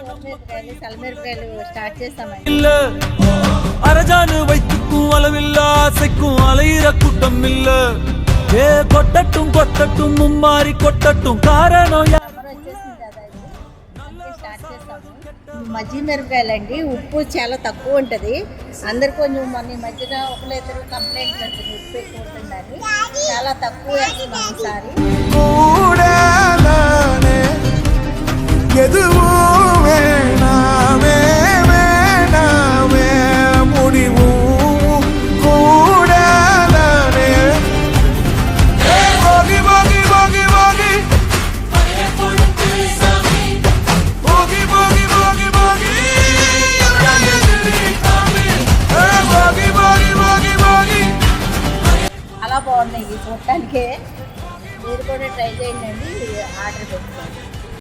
మిరపకాయలు చల్లమిరపకాయలు స్టార్ట్ చేస్తామండి இல்ல அரஜானு வைத்துக்கும் அளவில்ல ஆசைக்கும் அலையிற கூட்டம் இல்ல ஏ கொட்டட்டும் கொட்டட்டும் மும்மாரி கொட்டட்டும் காரணம் யா- సమ్మర్ వచ్చేసింది కదా ఇది అందుకే స్టార్ట్ చేస్తాము మజ్జి మిరపకాయలు అండి ఉప్పు చాలా తక్కువ ఉంటుంది అందరు కొంచెం మన ఈ మధ్యన ఒకరు ఇద్దరు కంప్లైంట్ చేస్తుంది ఉప్పు ఎక్కువ ఉంటుందని చాలా తక్కువ వేస్తున్నాం ఈసారి కూడానే బాగున్నాయి చూడటానికి. మీరు కూడా ట్రై చేయండి ఆర్డర్ పెట్టుకోండి.